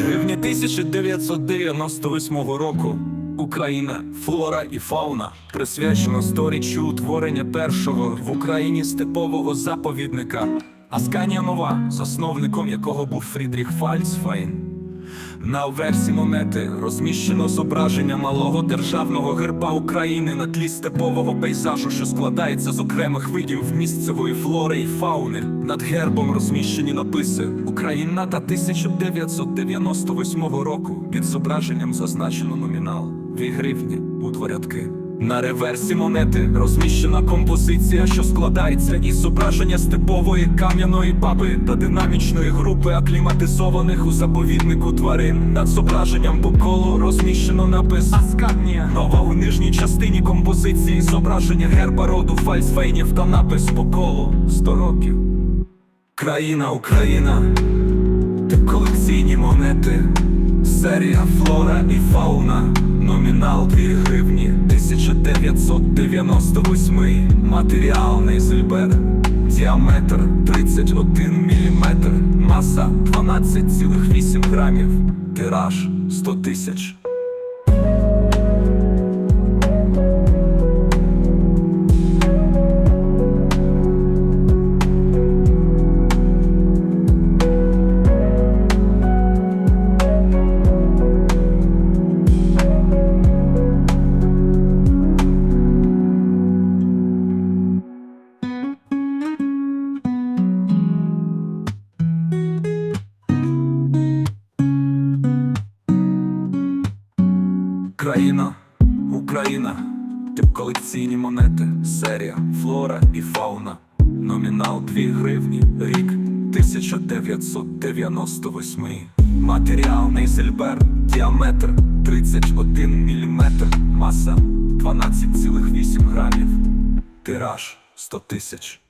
гривні 1998 року. Україна, флора і фауна присвячено сторіччю утворення першого в Україні степового заповідника Асканія Нова, засновником якого був Фрідріх Фальцфайн. На версі монети розміщено зображення малого державного герба України на тлі степового пейзажу, що складається з окремих видів місцевої флори і фауни. Над гербом розміщені написи Україна та 1998 року. Під зображенням зазначено номінал 2 гривні у два рядки. На реверсі монети розміщена композиція, що складається із зображення степової кам'яної баби та динамічної групи акліматизованих у заповіднику тварин. Над зображенням по колу розміщено напис Аскаднія. Нова у нижній частині композиції зображення герба роду фальсфейнів та напис по колу Сто років. Країна Україна, ти колекційні монети, серія флора і фауна, номінал тих. 198 матеріалний зельбер. Діаметр 31 мм, маса 12,8 грамів, тираж 100 тисяч. Країна, Україна, тип колекційні монети, серія, флора і фауна, номінал 2 гривні, рік. 1998, матеріал Нейзельбер, діаметр 31 мм, маса 12,8 грамів, тираж 100 тисяч.